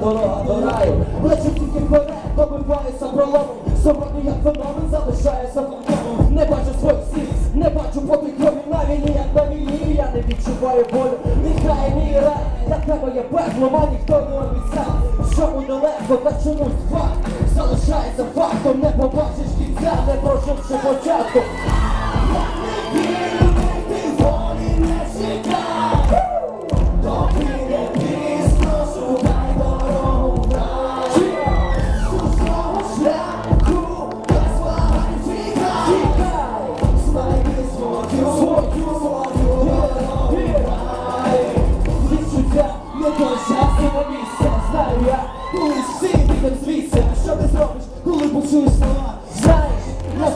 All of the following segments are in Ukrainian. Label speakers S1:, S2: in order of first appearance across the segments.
S1: дорога до раю. Лечу тільки вперед, добиваюся пролому. Сьогодні як феномен залишаюся фантомом. Не бачу своїх сліз, не бачу поти крові на війні, як на війні. Я не відчуваю болю, нехай мій рай. Для тебе є пекло, а ніхто не обіцяв. Що буде легко, та чомусь факт залишається фактом. Не побачиш кінця, не проживши початку.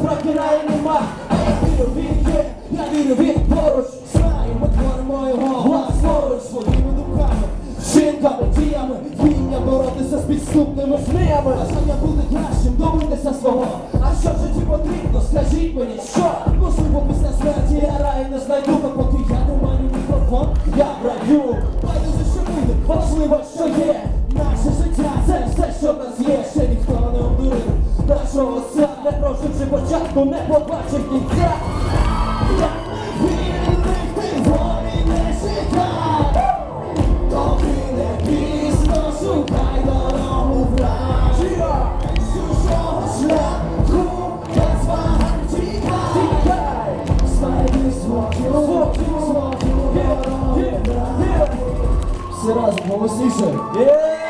S1: Насправді раю нема. А я вірю, він є, я вірю, він поруч Знаю, ми творимо його. Власноруч Своїми думками, вчинками, діями. Вмінням боротися з підступними зміями. Бажання бути кращим, добитися свого. А що в житті потрібно, скажіть мені, що? Можливо, після смерті я раю не знайду Та поки я не маю мікрофон, я в раю Байдуже, що буде, важливо, що є. Наше життя, це все, початку, не побачив кінця Я не вільний, ти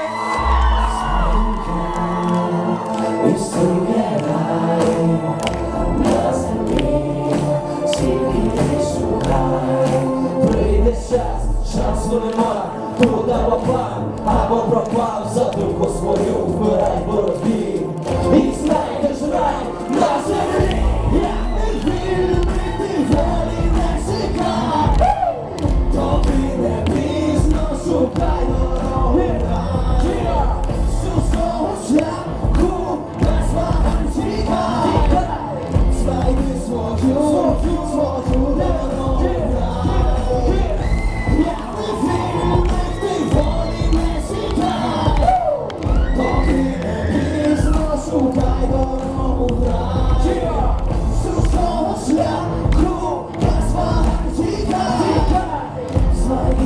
S1: Прийде час, шансу нема. Тут або або пропав. За думку свою вбирай боротьбу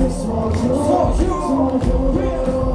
S1: Small Jew, small Jew, small Jew.